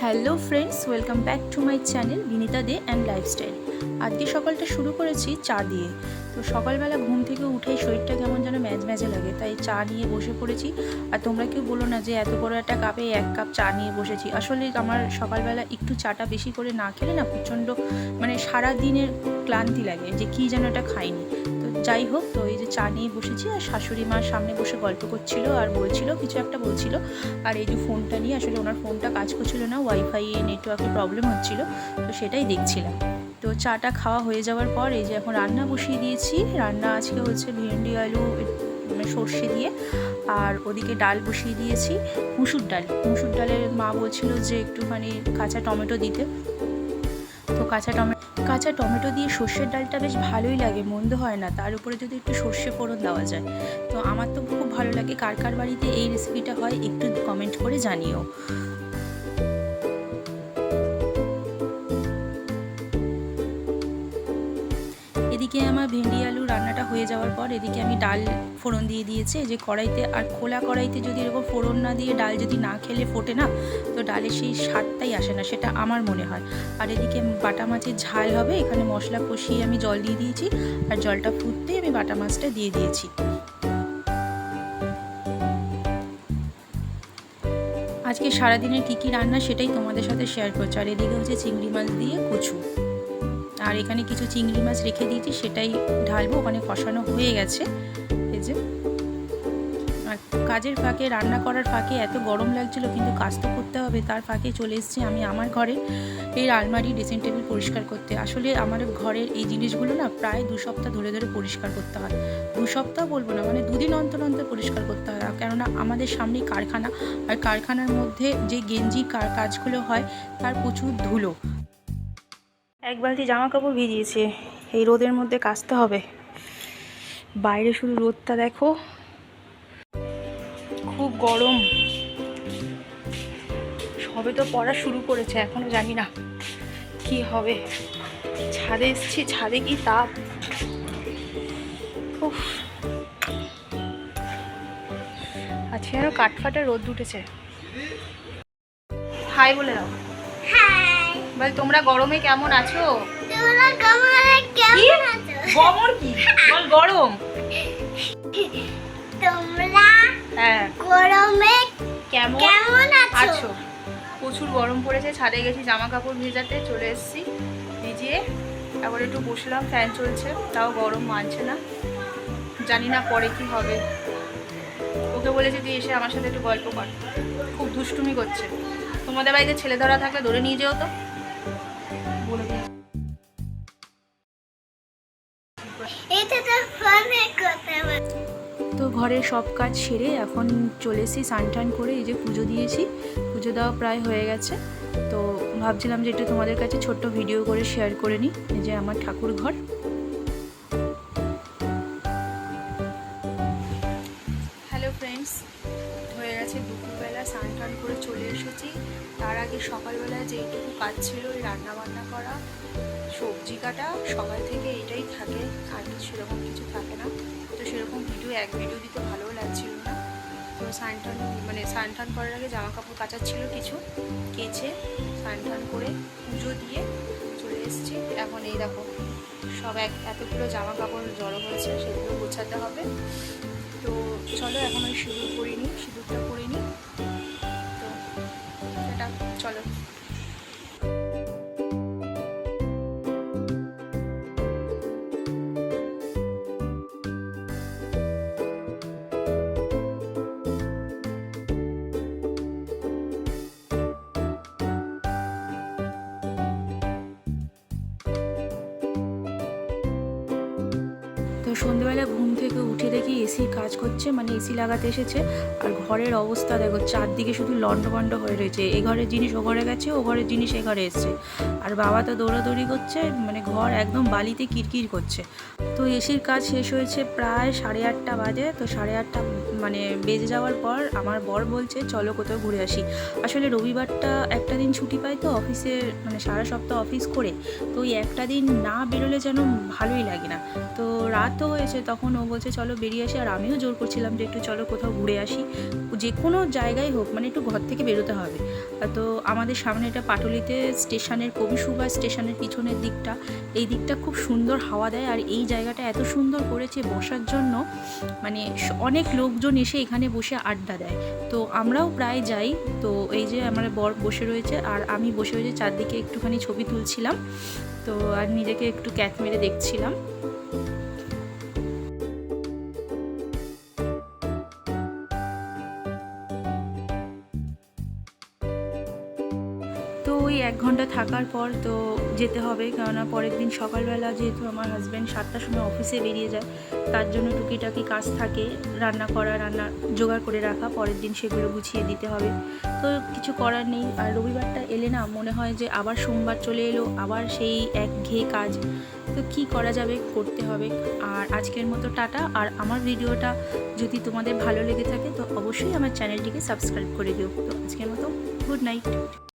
Hello friends, welcome back to my channel Binita De and lifestyle. আজকে সকালটা শুরু করেছি চা দিয়ে। তো সকালবেলা ঘুম থেকে উঠেই শরীরটা কেমন যেন ম্যাজ ম্যাজে লাগে, তাই চা নিয়ে বসে পড়েছি। আর তোমরা কেউ বলো না যে, এত বড় একটা কাপে এক কাপ চা নিয়ে বসেছি। আসলে আমার সকালবেলা একটু চাটা বেশি করে না খেলে না প্রচণ্ড মানে সারা দিনের ক্লান্তি লাগে যে, কী যেন এটা খাইনি। যাই হোক, তো এই যে চা নিয়ে বসেছি আর শাশুড়ি মার সামনে বসে গল্প করছিল আর বলছিল, কিছু একটা বলছিল। আর এই যে ফোনটা নিয়ে আসলে ওনার ফোনটা কাজ করছিল না ওয়াইফাই নেটওয়ার্কের প্রবলেম হচ্ছিল, তো সেটাই দেখছিলাম। তো চাটা খাওয়া হয়ে যাওয়ার পর এই যে এখন রান্না বসিয়ে দিয়েছি। রান্না আজকে হচ্ছে ভেন্ডি, আলু মানে সর্ষে দিয়ে, আর ওদিকে ডাল বসিয়ে দিয়েছি, মুসুর ডাল। মুসুর ডালের মা বলছিল যে একটুখানি কাঁচা টমেটো দিতে। তো কাঁচা টমেটো কাঁচা টমেটো দিয়ে সর্ষের ডালটা বেশ ভালোই লাগে, মন্দ হয় না। তার উপরে যদি একটু সর্ষে ফোড়ন দেওয়া যায়। তো আমার তো খুব ভালো লাগে, কার কার বাড়িতে এই রেসিপিটা হয় একটু কমেন্ট করে জানিও। এদিকে আমার ভেন্ডি আলু রান্নাটা হয়ে যাওয়ার পর এদিকে আমি ডাল ফোড়ন দিয়ে দিয়েছি। যে কড়াইতে আর খোলা কড়াইতে যদি এরকম ফোড়ন না দিয়ে ডাল যদি না খেলে ফোটে না, তো ডালের সেই স্বাদটাই আসে না, সেটা আমার মনে হয়। আর এদিকে বাটা মাছের ঝাল হবে, এখানে মশলা কষিয়ে আমি জল দিয়ে দিয়েছি আর জলটা ফুটতেই আমি বাটা মাছটা দিয়ে দিয়েছি। আজকে সারাদিনের কী কী রান্না সেটাই তোমাদের সাথে শেয়ার করছি। আর এদিকে হচ্ছে চিংড়ি মাছ দিয়ে কচু। আর এখানে কিছু চিংড়ি মাছ রেখে দিয়েছি, সেটাই ঢালবো। ওখানে কষানো হয়ে গেছে। এই যে, আর কাজের ফাঁকে, রান্না করার ফাঁকে এত গরম লাগছিল, কিন্তু কাজ তো করতে হবে। তার ফাঁকে চলে এসেছি আমি আমার ঘরে এই আলমারি, ড্রেসিং টেবিল পরিষ্কার করতে। আসলে আমার ঘরের এই জিনিসগুলো না প্রায় দু সপ্তাহ ধরে ধরে পরিষ্কার করতে হয়। দু সপ্তাহ বলব না মানে দুদিন অন্তর অন্তর পরিষ্কার করতে হয়। কেননা আমাদের সামনেই কারখানা, আর কারখানার মধ্যে যে গেঞ্জি কাজগুলো হয়, তার প্রচুর ধুলো। এক বালতি জামা কাপড় ভিজিয়েছে। এই রোদের মধ্যে কাচতে হবে। বাইরে শুধু রোদটা দেখো। খুব গরম। সবে তো পড়া শুরু করেছে, এখনও জানি না কি হবে। ছাদে এসছি, ছাদে কি তাপ? আজকে যেন কাঠফাটা রোদ উঠেছে। হাই বলে দাও। হাই বল তোমরা গরমে কেমন আছো? গরম কি? বল গরম। তোমরা হ্যাঁ। গরমে কেমন আছো? প্রচুর গরম পড়েছে ছাদে গেছি জামা কাপড় ভেজাতে চলে এসেছি। ভিজিয়ে আবার একটু বসলাম ফ্যান চলছে তাও গরম মানছে না। জানি না পরে কি হবে। ওকে বলেছে তুই এসে আমার সাথে একটু গল্প কর। খুব দুষ্টুমি করছে। তোমাদের বাড়িতে ছেলে ধরা থাকলে ধরে নিয়ে যেও তো। তো ফোনে তো ঘরের সব কাজ সেরে এখন চলে এসেছি স্নান টান করে এই যে পুজো দিয়েছি। পুজো দেওয়া প্রায় হয়ে গেছে। তো ভাবছিলাম যে একটু তোমাদের কাছে ছোট্ট ভিডিও করে শেয়ার করে নিই। এই যে আমার ঠাকুর ঘর তার আগে সকালবেলা যেইটুকু কাজ ছিল ওই রান্না বান্না করা, সবজি কাটা, সকাল থেকে এটাই থাকে, আর সেরকম কিছু থাকে না। তো সেরকম ভিডিও, এক ভিডিও দিতে ভালোও লাগছিল না। তো স্নান টান মানে স্নান টান করার আগে জামা কাপড় কাচার ছিল কিছু, কেচে স্নান টান করে পুজো দিয়ে চলে এসেছি। এখন এই দেখো, সব এক, এতগুলো জামা কাপড় জড়ো হয়েছে, সেগুলো গোছাতে হবে। তো চলো এখন ওই সিঁদুর করিনি নিই, সিঁদুরটা করে সন্ধ্যেবেলা ঘুম থেকে উঠে দেখি এসির কাজ করছে মানে এসি লাগাতে এসেছে। আর ঘরের অবস্থা দেখো, চারদিকে শুধু লন্ডভন্ড হয়ে রয়েছে। এ ঘরের জিনিস ও ঘরে গেছে, ও ঘরের জিনিস এ ঘরে এসছে। আর বাবা তো দৌড়াদৌড়ি করছে মানে ঘর একদম বালিতে কিরকির করছে। তো এসির কাজ শেষ হয়েছে প্রায় সাড়ে আটটা বাজে, তো সাড়ে আটটা মানে বেজে যাওয়ার পর আমার বর বলছে, চলো কোথাও ঘুরে আসি। আসলে রবিবারটা একটা দিন ছুটি পাই তো অফিসে মানে সারা সপ্তাহ অফিস করে, তো ওই একটা দিন না বেরোলে যেন ভালোই লাগে না। তো রাতও হয়েছে, তখন ও বলছে, চলো বেরিয়ে আসি। আর আমিও জোর করছিলাম যে একটু চলো কোথাও ঘুরে আসি। যে কোনো জায়গায় হোক মানে একটু ঘর থেকে বেরোতে হবে। তো আমাদের সামনে এটা পাটুলিতে স্টেশনের কবি সুভাষ স্টেশনের পিছনের দিকটা, এই দিকটা খুব সুন্দর হাওয়া দেয়। আর এই জায়গাটা এত সুন্দর করেছে বসার জন্য মানে অনেক লোকজন এসে এখানে বসে আড্ডা দেয়। তো আমরাও প্রায় যাই। তো এই যে আমার বর বসে রয়েছে আর আমি বসে রয়েছে চারদিকে একটুখানি ছবি তুলছিলাম। তো আর নিজেকে একটু ক্যাট মেরে দেখছিলাম। ওই এক ঘণ্টা থাকার পর তো যেতে হবে। কেননা পরের দিন সকালবেলা যেহেতু আমার হাজব্যান্ড সাতটার সময় অফিসে বেরিয়ে যায়, তার জন্য টুকিটাকি কাজ থাকে, রান্না করা, রান্না জোগাড় করে রাখা, পরের দিন সেগুলো গুছিয়ে দিতে হবে। তো কিছু করার নেই। আর রবিবারটা এলে না মনে হয় যে আবার সোমবার চলে এলো, আবার সেই এক ঘেয়ে কাজ। তো কি করা যাবে, করতে হবে। আর আজকের মতো টাটা। আর আমার ভিডিওটা যদি তোমাদের ভালো লেগে থাকে, তো অবশ্যই আমার চ্যানেলটিকে সাবস্ক্রাইব করে দিও। তো আজকের মতো গুড নাইট